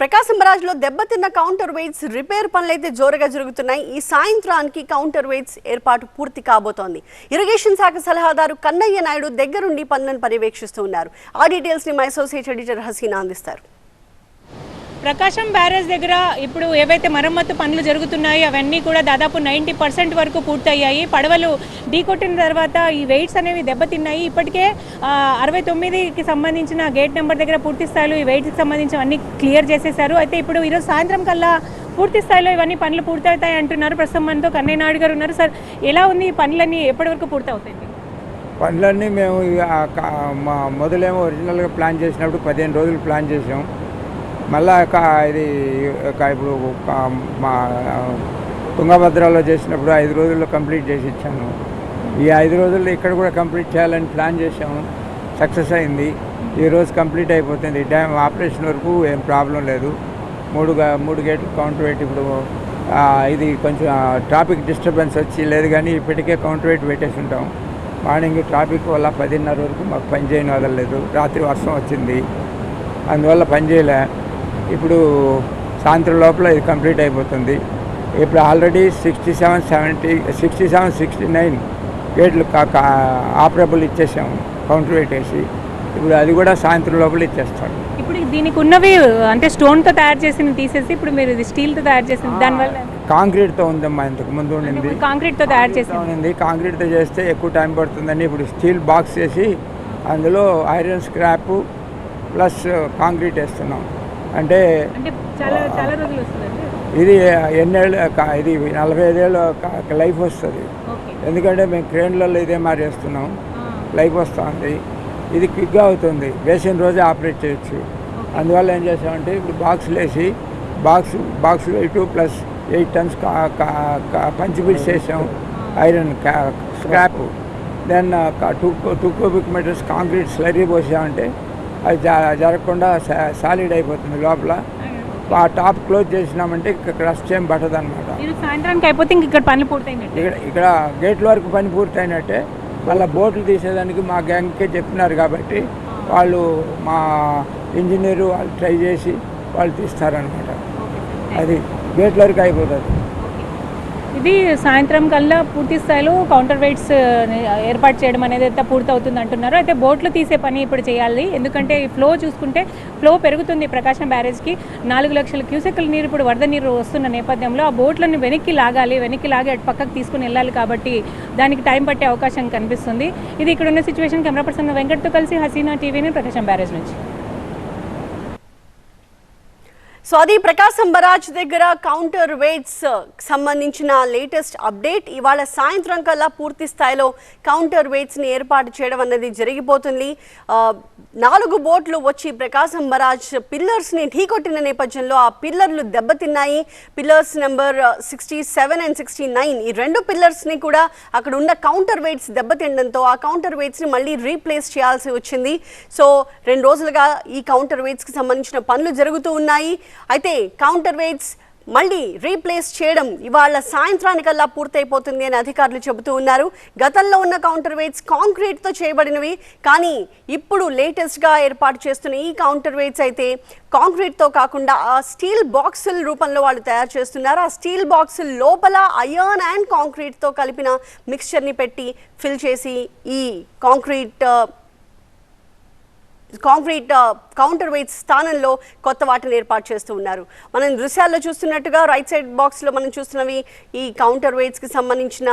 ప్రకాశం బరాజ్లో దెబ్బతిన్న counter weights repair పనులైతే జోరుగా జరుగుతున్నాయి. ఈ సాయంత్రానికి కౌంటర్ వెయిట్స్ ఏర్పాటు పూర్తి కాబోతోంది. ఇరిగేషన్ శాఖ సలహాదారు కన్నయ్య నాయుడు దగ్గరుండి పనులను పర్యవేక్షిస్తూ ఉన్నారు. ఆ డీటెయిల్స్ని మా అసోసియేట్ ఎడిటర్ హసీనా అందిస్తారు. ప్రకాశం బ్యారేజ్ దగ్గర ఇప్పుడు ఏవైతే మరమ్మత్తు పనులు జరుగుతున్నాయో అవన్నీ కూడా దాదాపు నైంటీ పర్సెంట్ వరకు పూర్తయ్యాయి. పడవలు ఢీకొట్టిన తర్వాత ఈ వెయిట్స్ అనేవి దెబ్బతిన్నాయి. ఇప్పటికే అరవై తొమ్మిదికి సంబంధించిన గేట్ నెంబర్ దగ్గర పూర్తి స్థాయిలో ఈ వెయిట్స్కి సంబంధించి అన్ని క్లియర్ చేసేశారు. అయితే ఇప్పుడు ఈరోజు సాయంత్రం కల్లా పూర్తి స్థాయిలో ఇవన్నీ పనులు పూర్తవుతాయి అంటున్నారు. ప్రస్తుతం మనతో కన్నయ్య నాయుడు గారు ఉన్నారు. సార్ ఎలా ఉంది ఈ పనులన్నీ? ఎప్పటి వరకు పూర్తవుతాయి? పనులన్నీ మేము మొదలేమో ఒరిజినల్గా ప్లాన్ చేసినప్పుడు పదిహేను రోజులు ప్లాన్ చేసాం మళ్ళా ఇది ఇప్పుడు మా తుంగభద్రలో చేసినప్పుడు ఐదు రోజుల్లో కంప్లీట్ చేసి ఇచ్చాను. ఈ ఐదు రోజుల్లో ఇక్కడ కూడా కంప్లీట్ చేయాలని ప్లాన్ చేశాము. సక్సెస్ అయింది. ఈరోజు కంప్లీట్ అయిపోతుంది. డ్యామ్ ఆపరేషన్ వరకు ఏం ప్రాబ్లం లేదు. మూడు మూడు గేట్లు కౌంటర్ వెయిట్ ఇప్పుడు ఇది కొంచెం ట్రాఫిక్ డిస్టర్బెన్స్ వచ్చి లేదు కానీ ఇప్పటికే కౌంటర్ వెయిట్ పెట్టేసి ఉంటాం. మార్నింగ్ ట్రాఫిక్ వల్ల పదిన్నర వరకు మాకు పని చేయని వదలలేదు రాత్రి వర్షం వచ్చింది. అందువల్ల పని చేయలే. ఇప్పుడు సాయంత్రం లోపల ఇది కంప్లీట్ అయిపోతుంది. ఇప్పుడు already sixty seven seventy sixty seven sixty nine గేట్లు ఆపరబుల్ ఇచ్చేసాము కౌంటర్ వేసి ఇప్పుడు అది కూడా సాయంత్రం లోపల ఇచ్చేస్తాడు ఇప్పుడు దీనికి ఉన్నవి అంటే స్టోన్తో తయారు చేసింది తీసేసి ఇప్పుడు మీరు ఇది స్టీల్తో తయారు చేసింది దానివల్ల కాంక్రీట్తో ఉందమ్మా ఇంతకు ముందు ఉండింది. కాంక్రీట్తో తయారు చేసింది. ఉంది కాంక్రీట్తో చేస్తే ఎక్కువ టైం పడుతుందని ఇప్పుడు స్టీల్ బాక్స్ చేసి అందులో ఐరన్ స్క్రాప్ ప్లస్ కాంక్రీట్ వేస్తున్నాం. అంటే ఇది ఎన్నేళ్ళు ఇది నలభై ఐదేళ్ళు లైఫ్ వస్తుంది. ఎందుకంటే మేము క్రేన్లలో ఇదే మారేస్తున్నాం లైఫ్ వస్తుంది. ఇది క్విక్గా అవుతుంది. వేసిన రోజే ఆపరేట్ చేయొచ్చు. అందువల్ల ఏం చేసామంటే ఇప్పుడు బాక్స్లు వేసి box box weight plus eight tons పంచి బిట్స్ వేసాం. Iron scrap. Then two two cubic metres concrete slurry పోసామంటే అది జ- జరగకుండా సాలిడ్ అయిపోతుంది లోపల. ఆ టాప్ క్లోజ్ చేసినామంటే ఇక్కడ రస్ట్ ఏం పట్టదు అనమాట సాయంత్రానికి అయిపోతే ఇంక ఇక్కడ పనులు పూర్తయినట్టు. ఇక్కడ ఇక్కడ గేట్ల వరకు పని పూర్తయినట్టే. మళ్ళీ బోట్లు తీసేదానికి మా గ్యాంగ్కే చెప్పినారు కాబట్టి వాళ్ళు మా ఇంజనీరు వాళ్ళు ట్రై చేసి వాళ్ళు తీస్తారనమాట అది గేట్ల వరకు అయిపోతుంది. ఇది సాయంత్రం కల్లా పూర్తి స్థాయిలో కౌంటర్ వెయిట్స్ ఏర్పాటు చేయడం అనేది అయితే పూర్తి అవుతుంది అంటున్నారు. అయితే బోట్లు తీసే పని ఇప్పుడు చేయాలి. ఎందుకంటే ఈ ఫ్లో చూసుకుంటే ఫ్లో పెరుగుతుంది ప్రకాశం బ్యారేజ్కి నాలుగు లక్షల క్యూసెక్ల నీరు ఇప్పుడు వరద నీరు వస్తున్న నేపథ్యంలో ఆ బోట్లను వెనక్కి లాగాలి వెనక్కి లాగి అటు పక్కకు తీసుకుని వెళ్ళాలి కాబట్టి దానికి టైం పట్టే అవకాశం కనిపిస్తుంది. ఇది ఇక్కడ ఉన్న సిచ్యువేషన్ కెమెరా పర్సన్ వెంకట్తో కలిసి హసీనా టీవీని ప్రకాశం బ్యారేజ్ నుంచి. సో అది ప్రకాశం బరాజ్ దగ్గర కౌంటర్ వెయిట్స్ సంబంధించిన లేటెస్ట్ అప్డేట్. ఇవాళ సాయంత్రం కల్లా పూర్తి స్థాయిలో కౌంటర్ వెయిట్స్ని ఏర్పాటు చేయడం అన్నది జరిగిపోతుంది. నాలుగు బోట్లు వచ్చి ప్రకాశం బరాజ్ పిల్లర్స్ని ఢీకొట్టిన నేపథ్యంలో ఆ పిల్లర్లు దెబ్బతిన్నాయి. Pillars number sixty seven and sixty nine ఈ రెండు పిల్లర్స్ని కూడా అక్కడ ఉన్న కౌంటర్ వెయిట్స్ దెబ్బతినడంతో ఆ కౌంటర్ వెయిట్స్ని మళ్ళీ రీప్లేస్ చేయాల్సి వచ్చింది. సో రెండు రోజులుగా ఈ కౌంటర్ వెయిట్స్కి సంబంధించిన పనులు జరుగుతూ ఉన్నాయి. అయితే కౌంటర్ వెయిట్స్ మళ్ళీ రీప్లేస్ చేయడం ఇవాళ సాయంత్రానికల్లా పూర్తయిపోతుంది అని అధికారులు చెబుతూ ఉన్నారు. గతంలో ఉన్న కౌంటర్ వెయిట్స్ కాంక్రీట్తో చేయబడినవి కానీ ఇప్పుడు లేటెస్ట్గా ఏర్పాటు చేస్తున్న ఈ కౌంటర్ వెయిట్స్ అయితే కాంక్రీట్తో కాకుండా ఆ స్టీల్ బాక్సుల రూపంలో వాళ్ళు తయారు చేస్తున్నారు. ఆ స్టీల్ బాక్సుల లోపల అయర్న్ అండ్ కాంక్రీట్తో కలిపిన మిక్స్చర్ని పెట్టి ఫిల్ చేసి ఈ కాంక్రీట్ కాంక్రీట్ కౌంటర్ వెయిట్ స్థానంలో కొత్త వాటిని ఏర్పాటు చేస్తూ ఉన్నారు. మనం దృశ్యాల్లో చూస్తున్నట్టుగా రైట్ సైడ్ బాక్స్లో మనం చూస్తున్నవి ఈ కౌంటర్ వెయిట్స్కి సంబంధించిన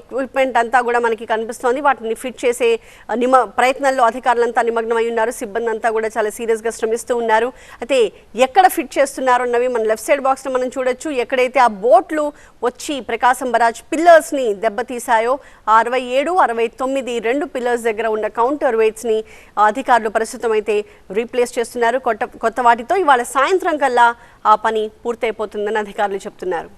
ఎక్విప్మెంట్ అంతా కూడా మనకి కనిపిస్తోంది. వాటిని ఫిట్ చేసే నిమ ప్రయత్నాల్లో అధికారులంతా నిమగ్నమై ఉన్నారు. సిబ్బంది అంతా కూడా చాలా సీరియస్గా శ్రమిస్తూ ఉన్నారు. అయితే ఎక్కడ ఫిట్ చేస్తున్నారు అన్నవి మన లెఫ్ట్ సైడ్ బాక్స్లో మనం చూడొచ్చు. ఎక్కడైతే ఆ బోట్లు వచ్చి ప్రకాశం బరాజ్ పిల్లర్స్ని దెబ్బతీశాయో అరవై ఏడు అరవై తొమ్మిది రెండు పిల్లర్స్ దగ్గర ఉన్న కౌంటర్ వెయిట్స్ని అధికారులు ప్రస్తుతం అయితే రీప్లేస్ చేస్తున్నారు. కొత్త కొత్త వాటితో ఇవాళ సాయంత్రం కల్లా ఆ పని పూర్తయిపోతుందని అధికారులు చెప్తున్నారు.